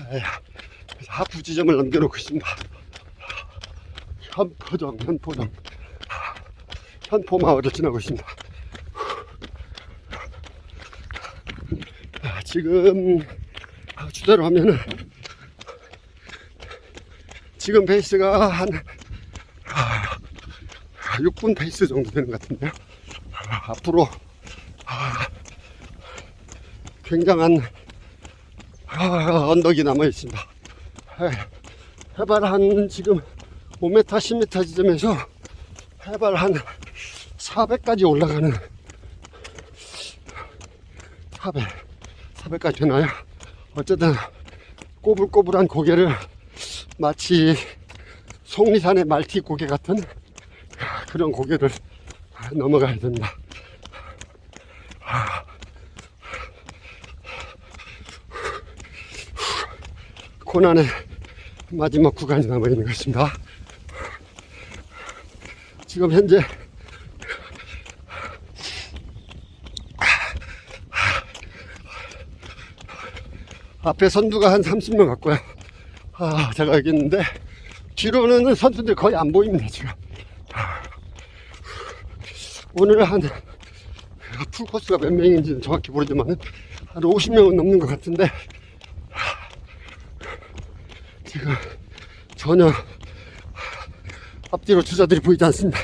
예, 그래서 하프 지점을 남겨놓고 있습니다. 현포점, 현포점. 현포 마을을 지나고 있습니다. 아, 지금 아, 주대로 하면은 지금 페이스가 한 아, 6분 페이스 정도 되는 것 같은데요. 아, 앞으로 아, 굉장한 아, 언덕이 남아 있습니다. 해- 해발 한 지금 5m, 10m 지점에서 해발 한 400까지 올라가는 400, 400까지 되나요? 어쨌든 꼬불꼬불한 고개를 마치 속리산의 말티 고개 같은 그런 고개를 넘어가야 된다. 고난의 마지막 구간이 남아 있는 것입니다. 지금 현재 앞에 선두가 한 30명 같고요. 아, 제가 여기 있는데 뒤로는 선수들 거의 안 보입니다, 지금. 오늘 한 풀코스가 몇 명인지는 정확히 모르지만 한 50명은 넘는 것 같은데 지금 전혀 앞뒤로 주자들이 보이지 않습니다.